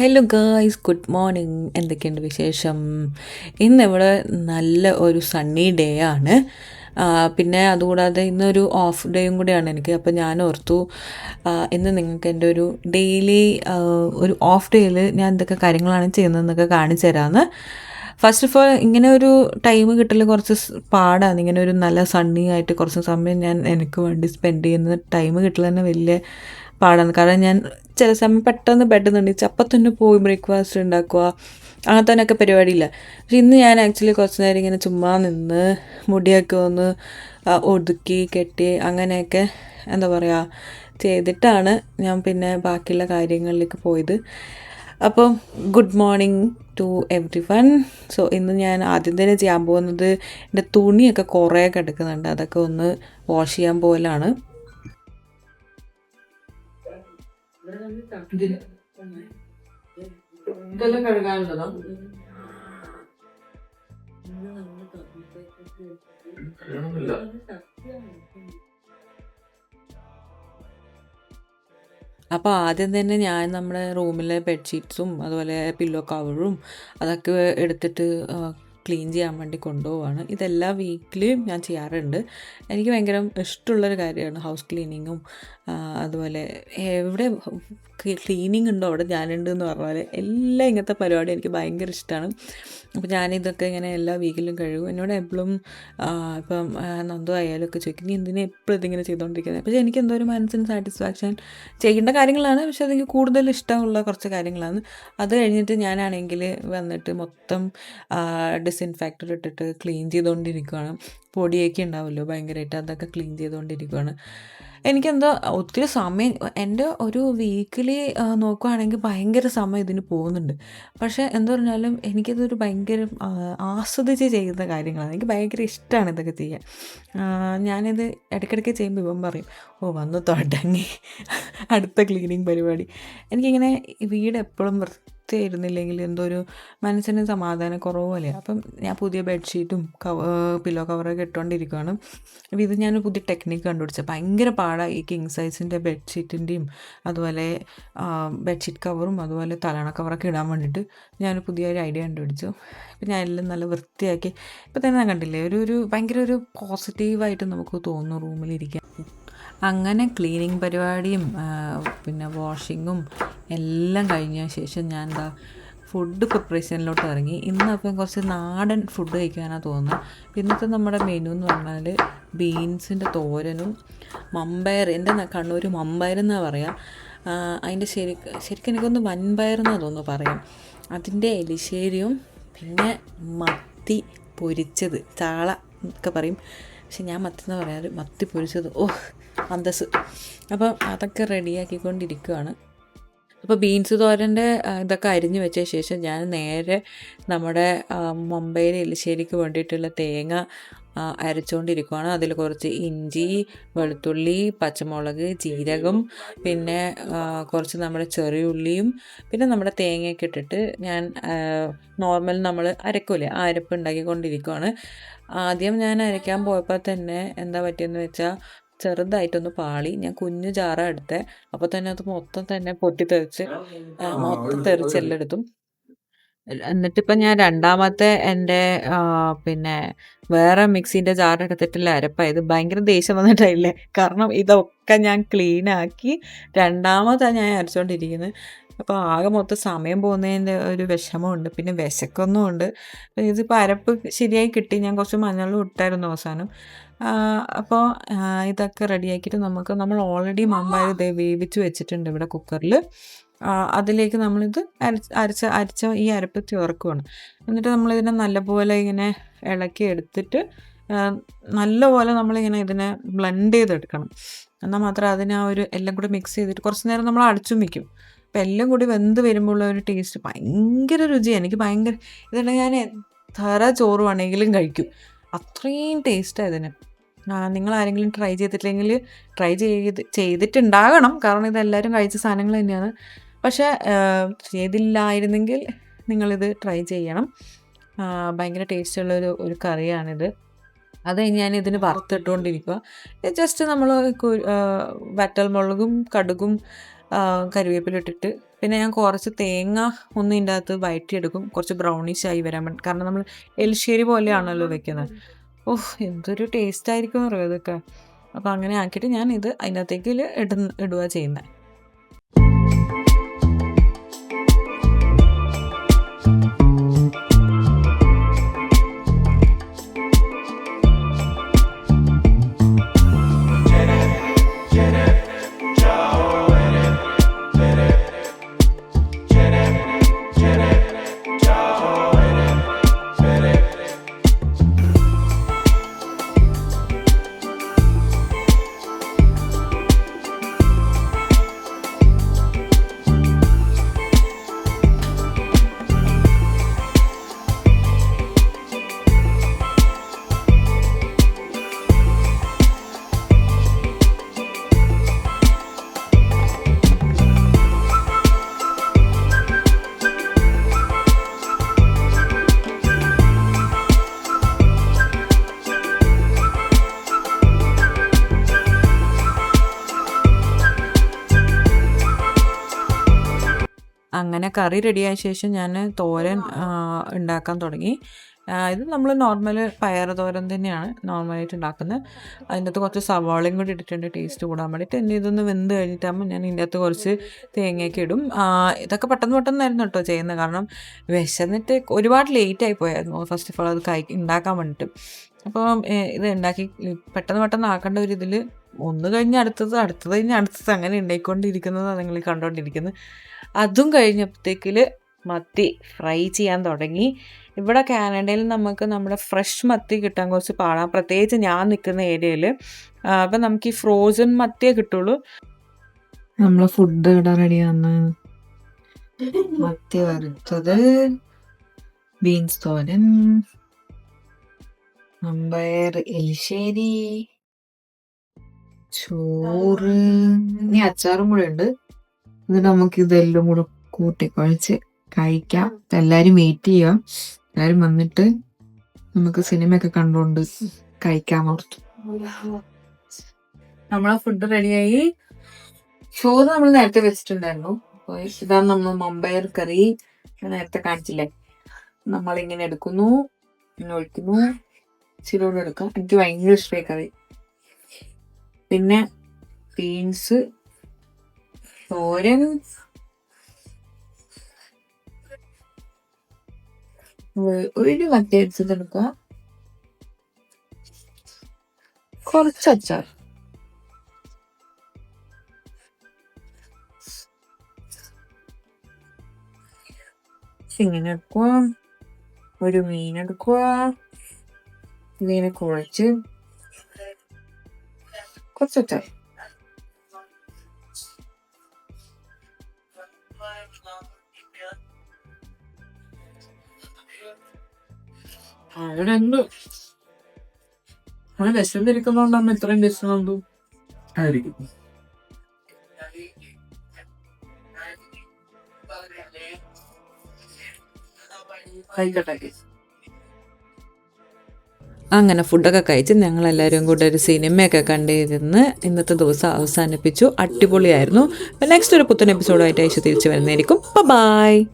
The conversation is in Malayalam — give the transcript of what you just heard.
ഹലോ ഗായ്സ് ഗുഡ് മോർണിംഗ് എന്തൊക്കെയുണ്ട് വിശേഷം? ഇന്നിവിടെ നല്ല ഒരു സണ്ണി ഡേ ആണ്. പിന്നെ അതുകൂടാതെ ഇന്നൊരു ഓഫ് ഡേയും കൂടിയാണ് എനിക്ക്. അപ്പോൾ ഞാൻ ഓർത്തു ഇന്ന് നിങ്ങൾക്ക് എന്റെ ഒരു ഡെയിലി ഒരു ഓഫ് ഡേയിൽ ഞാൻ എന്തൊക്കെ കാര്യങ്ങളാണ് ചെയ്യുന്നതെന്നൊക്കെ കാണിച്ചു തരാമെന്ന് ഫസ്റ്റ് ഓഫ് ഓൾ ഇങ്ങനെ ഒരു ടൈം കിട്ടൽ കുറച്ച് പാടാണ്. ഇങ്ങനെ ഒരു നല്ല സണ്ണി ആയിട്ട് കുറച്ച് സമയം ഞാൻ എനിക്ക് വേണ്ടി സ്പെൻഡ് ചെയ്യുന്ന ടൈം കിട്ടൽ തന്നെ വലിയ പാടാണ്. കാരണം ഞാൻ ചില സമയം പെട്ടെന്ന് ബെഡ് നിന്നിച്ച് അപ്പം തന്നെ പോയി ബ്രേക്ക്ഫാസ്റ്റ് ഉണ്ടാക്കുക അങ്ങനത്തെ ഒക്കെ പരിപാടിയില്ല. പക്ഷെ ഇന്ന് ഞാൻ ആക്ച്വലി കുറച്ച് നേരം ഇങ്ങനെ ചുമ്മാ നിന്ന് മുടിയൊക്കെ ഒന്ന് ഒതുക്കി കെട്ടി അങ്ങനെയൊക്കെ എന്താ പറയുക ചെയ്തിട്ടാണ് ഞാൻ പിന്നെ ബാക്കിയുള്ള കാര്യങ്ങളിലേക്ക് പോയത്. അപ്പോൾ good morning to everyone so ഇന്ന് ഞാൻ ആദ്യം തന്നെ ചെയ്യാൻ പോകുന്നത് എന്റെ തുണിയൊക്കെ കുറേ കിടക്കുന്നുണ്ട്. അതൊക്കെ ഒന്ന് വാഷ് ചെയ്യാൻ പോകലാണ് ഇതെല്ലാം കഴുകാനുള്ളതോ? അപ്പോൾ ആദ്യം തന്നെ ഞാൻ നമ്മുടെ റൂമിലെ ബെഡ്ഷീറ്റ്സും അതുപോലെ പില്ലോ കവറും അതൊക്കെ എടുത്തിട്ട് ക്ലീൻ ചെയ്യാൻ വേണ്ടി കൊണ്ടുപോവാണ്. ഇതെല്ലാ വീക്കിലും ഞാൻ ചെയ്യാറുണ്ട്. എനിക്ക് ഭയങ്കര ഇഷ്ടമുള്ളൊരു കാര്യമാണ് ഹൗസ് ക്ലീനിങ്ങും അതുപോലെ എവിടെ ക്ലീനിങ് ഉണ്ടോ അവിടെ ഞാനുണ്ട് എന്ന് പറഞ്ഞാൽ എല്ലാം ഇങ്ങനത്തെ പരിപാടി എനിക്ക് ഭയങ്കര ഇഷ്ടമാണ് അപ്പോൾ ഞാനിതൊക്കെ ഇങ്ങനെ എല്ലാ വീക്കിലും കഴിവും എന്നോട് എപ്പോഴും ഇപ്പം നന്ദു ആയാലും ഒക്കെ ചോദിക്കും നീ എന്തിനാ എപ്പോഴും ഇതിങ്ങനെ ചെയ്തുകൊണ്ടിരിക്കുന്നത് പക്ഷേ എനിക്ക് എന്തോ ഒരു മനസ്സിന് സാറ്റിസ്ഫാക്ഷൻ ചെയ്യേണ്ട കാര്യങ്ങളാണ്. പക്ഷേ അതെനിക്ക് കൂടുതൽ ഇഷ്ടമുള്ള കുറച്ച് കാര്യങ്ങളാണ്. അത് കഴിഞ്ഞിട്ട് ഞാനാണെങ്കിൽ വന്നിട്ട് മൊത്തം ഡിസിൻഫാക്ടർ ഇട്ടിട്ട് ക്ലീൻ ചെയ്തുകൊണ്ടിരിക്കുകയാണ് പൊടിയൊക്കെ ഉണ്ടാവുമല്ലോ ഭയങ്കരമായിട്ട് അതൊക്കെ ക്ലീൻ ചെയ്തുകൊണ്ടിരിക്കുകയാണ് എനിക്കെന്തോ ഒത്തിരി സമയം എന്റെ ഒരു വീക്കിലി നോക്കുകയാണെങ്കിൽ ഭയങ്കര സമയം ഇതിന് പോകുന്നുണ്ട്. പക്ഷേ എന്ത് പറഞ്ഞാലും എനിക്കിതൊരു ഭയങ്കര ആസ്വദിച്ച് ചെയ്യുന്ന കാര്യങ്ങളാണ്. എനിക്ക് ഭയങ്കര ഇഷ്ടമാണ് ഇതൊക്കെ ചെയ്യാൻ. ഞാനിത് ഇടയ്ക്കിടയ്ക്ക് ചെയ്യുമ്പോൾ ഇവൻ പറയും ഓ വന്ന് തുടങ്ങി. അടുത്ത ക്ലീനിങ് പരിപാടി. എനിക്കിങ്ങനെ വീട് എപ്പോഴും വൃത്തിയായിരുന്നില്ലെങ്കിൽ എന്തോ ഒരു മനസ്സിന് സമാധാന കുറവ് പോലെയാണ് അപ്പം ഞാൻ പുതിയ ബെഡ്ഷീറ്റും കവ പില്ലോ കവറൊക്കെ ഇട്ടുകൊണ്ടിരിക്കുകയാണ് അപ്പോൾ ഇത് ഞാൻ പുതിയ ടെക്നിക്ക് കണ്ടുപിടിച്ചത് ഭയങ്കര പാടാണ് ഈ കിങ് സൈസിന്റെ ബെഡ്ഷീറ്റിന്റെയും അതുപോലെ ബെഡ്ഷീറ്റ് കവറും അതുപോലെ തലണ കവറൊക്കെ ഇടാൻ വേണ്ടിയിട്ട് ഞാൻ പുതിയൊരു ഐഡിയ കണ്ടുപിടിച്ചു. ഇപ്പം ഞാൻ എല്ലാം നല്ല വൃത്തിയാക്കി. ഇപ്പം തന്നെ ഞാൻ കണ്ടില്ലേ ഒരു ഒരു ഭയങ്കര ഒരു പോസിറ്റീവായിട്ട് നമുക്ക് തോന്നുന്നു റൂമിലിരിക്കാൻ. അങ്ങനെ ക്ലീനിങ് പരിപാടിയും പിന്നെ വാഷിങ്ങും എല്ലാം കഴിഞ്ഞ ശേഷം ഞാൻ എന്താ ഫുഡ് പ്രിപ്പറേഷനിലോട്ട് ഇറങ്ങി. ഇന്നപ്പം കുറച്ച് നാടൻ ഫുഡ് കഴിക്കാനാണ് തോന്നുന്നത് ഇന്നത്തെ നമ്മുടെ മെനു എന്ന് പറഞ്ഞാൽ ബീൻസിന്റെ തോരനും മമ്പയർ എന്റെ കണ്ണൂർ മമ്പയർ എന്നാണ് പറയുക അതിന്റെ ശരി ശരിക്കും എനിക്കൊന്ന് വൻപയർ എന്നാണ് തോന്നുന്നു പറയാം അതിന്റെ എലിശ്ശേരിയും പിന്നെ മത്തി പൊരിച്ചത് ചാള ഒക്കെ പറയും. പക്ഷെ ഞാൻ മത്തി എന്ന് പറയാറ്? മത്തി പൊരിച്ചത് ഓ അന്തസ് അപ്പം അതൊക്കെ റെഡിയാക്കിക്കൊണ്ടിരിക്കുകയാണ് അപ്പോൾ ബീൻസ് തോരന്റെ ഇതൊക്കെ അരിഞ്ഞു വെച്ച ശേഷം ഞാൻ നേരെ നമ്മുടെ മുംബൈയിലെ എലിശ്ശേരിക്ക് വേണ്ടിയിട്ടുള്ള തേങ്ങ അരച്ചുകൊണ്ടിരിക്കുകയാണ് അതിൽ കുറച്ച് ഇഞ്ചി വെളുത്തുള്ളി പച്ചമുളക് ജീരകം പിന്നെ കുറച്ച് നമ്മുടെ ചെറിയ ഉള്ളിയും പിന്നെ നമ്മുടെ തേങ്ങയൊക്കെ ഇട്ടിട്ട് ഞാൻ നോർമൽ നമ്മൾ അരക്കൂലേ ആ അരപ്പ് ഉണ്ടാക്കിക്കൊണ്ടിരിക്കുകയാണ് ആദ്യം ഞാൻ അരയ്ക്കാൻ പോയപ്പോൾ തന്നെ എന്താ പറ്റിയെന്ന് വെച്ചാൽ ചെറുതായിട്ടൊന്ന് പാളി. ഞാൻ കുഞ്ഞു ജാറ എടുത്തേ. അപ്പോൾ തന്നെ അത് മൊത്തം തന്നെ പൊട്ടിത്തെറിച്ച് തെറിച്ച് മൊത്തം തെറിച്ചെല്ലെടുത്തും എന്നിട്ടിപ്പം ഞാൻ രണ്ടാമത്തെ എന്റെ പിന്നെ വേറെ മിക്സിന്റെ ജാർ എടുത്തിട്ടുള്ള അരപ്പായത് ഭയങ്കര ദേഷ്യം വന്നിട്ടില്ലേ കാരണം ഇതൊക്കെ ഞാൻ ക്ലീൻ ആക്കി രണ്ടാമതാണ് ഞാൻ അരച്ചുകൊണ്ടിരിക്കുന്നത് അപ്പോൾ ആകെ മൊത്തം സമയം പോകുന്നതിന്റെ ഒരു വിഷമമുണ്ട്. പിന്നെ വിശക്കൊന്നുമുണ്ട്. ഇതിപ്പോൾ അരപ്പ് ശരിയായി കിട്ടി. ഞാൻ കുറച്ച് മഞ്ഞളും ഇട്ടായിരുന്നു അവസാനം. അപ്പോൾ ഇതൊക്കെ റെഡിയാക്കിയിട്ട് നമുക്ക് നമ്മൾ ഓൾറെഡി മമ്പായ ഇത് വേവിച്ച് വെച്ചിട്ടുണ്ട് ഇവിടെ കുക്കറിൽ അതിലേക്ക് നമ്മളിത് അരച്ച് അരച്ച അരച്ച ഈ അരപ്പ് ചേർക്കുകയാണ് എന്നിട്ട് നമ്മളിതിനെ നല്ലപോലെ ഇങ്ങനെ ഇളക്കി എടുത്തിട്ട് നല്ലപോലെ നമ്മളിങ്ങനെ ഇതിനെ ബ്ലെൻഡ് ചെയ്തെടുക്കണം. എന്നാൽ മാത്രമേ അതിനെ ആ ഒരു എല്ലാം കൂടി മിക്സ് ചെയ്തിട്ട് കുറച്ച് നേരം നമ്മൾ അടച്ചും വെക്കും. അപ്പം എല്ലാം കൂടി വെന്ത് വരുമ്പോഴുള്ള ഒരു ടേസ്റ്റ് ഭയങ്കര രുചിയാണ് എനിക്ക് ഭയങ്കര ഇതുണ്ടെങ്കിൽ ഞാൻ എത്ര ചോറ് വേണമെങ്കിലും കഴിക്കും. അത്രയും ടേസ്റ്റാണ് ഇതിന്. നിങ്ങൾ ആരെങ്കിലും ട്രൈ ചെയ്തിട്ടില്ലെങ്കിൽ ട്രൈ ചെയ്ത് ചെയ്തിട്ടുണ്ടാകണം. കാരണം ഇതെല്ലാവരും കഴിച്ച സാധനങ്ങൾ തന്നെയാണ്. പക്ഷേ ചെയ്തില്ലായിരുന്നെങ്കിൽ നിങ്ങളിത് ട്രൈ ചെയ്യണം. ഭയങ്കര ടേസ്റ്റുള്ളൊരു ഒരു കറിയാണിത്. അത് ഞാൻ ഇതിന് വറുത്തിട്ടുകൊണ്ടിരിക്കുക ജസ്റ്റ് നമ്മൾ വറ്റൽ മുളകും കടുകും കരിവേപ്പില ഇട്ടിട്ട് പിന്നെ ഞാൻ കുറച്ച് തേങ്ങ ഒന്ന് ഇതിന്റെ അകത്ത് വയറ്റിയെടുക്കും. കുറച്ച് ബ്രൗണിഷ് ആയി വരാൻ വേണ്ടി. കാരണം നമ്മൾ എലിശ്ശേരി പോലെയാണല്ലോ വെക്കുന്നത് ഓഹ് എന്തൊരു ടേസ്റ്റ് ആയിരിക്കും അറിയാം ഇതൊക്കെ. അപ്പോൾ അങ്ങനെ ആക്കിയിട്ട് ഞാൻ ഇത് അതിനകത്തേക്ക് ഇടുന്ന ഇടുക ചെയ്യുന്നത് അങ്ങനെ കറി റെഡിയായ ശേഷം ഞാൻ തോരൻ ഉണ്ടാക്കാൻ തുടങ്ങി. ഇത് നമ്മൾ നോർമൽ പയർ തോരൻ തന്നെയാണ് നോർമലായിട്ട് ഉണ്ടാക്കുന്നത്. അതിന്റെ അകത്ത് കുറച്ച് സവാളയും കൂടി ഇട്ടിട്ടുണ്ട് ടേസ്റ്റ് കൂടാൻ വേണ്ടിയിട്ട്. എന്നെ ഇതൊന്ന് വെന്ത് കഴിഞ്ഞിട്ടാകുമ്പോൾ ഞാൻ ഇതിന്റെ അകത്ത് കുറച്ച് തേങ്ങയൊക്കെ ഇടും. ഇതൊക്കെ പെട്ടെന്ന് പെട്ടെന്നായിരുന്നു കേട്ടോ ചെയ്യുന്നത്. കാരണം വിശന്നിട്ട് ഒരുപാട് ലേറ്റ് ആയി പോയായിരുന്നു. ഫസ്റ്റ് ഓഫ് ഓൾ അത് കഴി ഉണ്ടാക്കാൻ വേണ്ടിയിട്ട്. അപ്പോൾ ഇത് ഉണ്ടാക്കി പെട്ടെന്ന് പെട്ടെന്ന് ആക്കേണ്ട ഒരു ഇതിൽ ഒന്ന് കഴിഞ്ഞ് അടുത്തത് അടുത്തത് കഴിഞ്ഞ് അടുത്തത് അങ്ങനെ ഉണ്ടായിക്കൊണ്ടിരിക്കുന്നത് നിങ്ങൾ കണ്ടുകൊണ്ടിരിക്കുന്നത്. അതും കഴിഞ്ഞപ്പോഴത്തേക്കിൽ മത്തി ഫ്രൈ ചെയ്യാൻ തുടങ്ങി. ഇവിടെ കാനഡയിൽ നമുക്ക് നമ്മുടെ ഫ്രഷ് മത്തി കിട്ടാൻ കുറച്ച് പാടാം. പ്രത്യേകിച്ച് ഞാൻ നിൽക്കുന്ന ഏരിയയിൽ അപ്പം നമുക്ക് ഈ ഫ്രോസൺ മത്തിയേ കിട്ടുള്ളൂ. നമ്മളെ ഫുഡ് ഇവിടെ റെഡിയാണ് മത്തി വറുത്തത് ബീൻസ് തോരൻ അമ്പയർ എലിശ്ശേരി ചോറ് ഇനി അച്ചാറും കൂടെ ഉണ്ട്. എന്നിട്ട് നമുക്ക് ഇതെല്ലാം കൂടെ കൂട്ടി കുഴച്ച് കഴിക്കാം. എല്ലാരും വെയിറ്റ് ചെയ്യാം. എല്ലാരും വന്നിട്ട് നമുക്ക് സിനിമയൊക്കെ കണ്ടുകൊണ്ട് കഴിക്കാൻ ഓർത്തു. നമ്മളെ ഫുഡ് റെഡിയായി ചോറ് നമ്മൾ നേരത്തെ വെച്ചിട്ടുണ്ടായിരുന്നു. ഇതാണ് നമ്മൾ മമ്പയർ കറി. നേരത്തെ കാണിച്ചില്ലേ? നമ്മളിങ്ങനെ എടുക്കുന്നു. ഇങ്ങനെ ഒഴിക്കുന്നു. ചിലോട് എടുക്കാം. എനിക്ക് ഭയങ്കര ഇഷ്ടമായി കറി. പിന്നെ ബീൻസ് തോരൻ ഒരു- ഒരു മത്തി അടിച്ചതെടുക്കുക കുറച്ച് അച്ചാർ ഇങ്ങനെ എടുക്കുക ഒരു മീൻ എടുക്കുക ഇതിനെ കുഴച്ച് കുറച്ച് അവിടെ എന്ത് നമ്മൾ വിശന്നിരിക്കുന്നോണ്ടാണ് ഇത്രയും വിശന്നു ആയിരിക്കും. കഴിക്കട്ടെ അങ്ങനെ ഫുഡൊക്കെ കഴിച്ച് ഞങ്ങളെല്ലാവരും കൂടെ ഒരു സിനിമയൊക്കെ കണ്ടിരുന്ന് ഇന്നത്തെ ദിവസം അവസാനിപ്പിച്ചു. അടിപൊളിയായിരുന്നു. നെക്സ്റ്റ് ഒരു പുത്തൻ എപ്പിസോഡായിട്ട് ഐശ്വ തിരിച്ചു വരുന്നതായിരിക്കും. ബൈ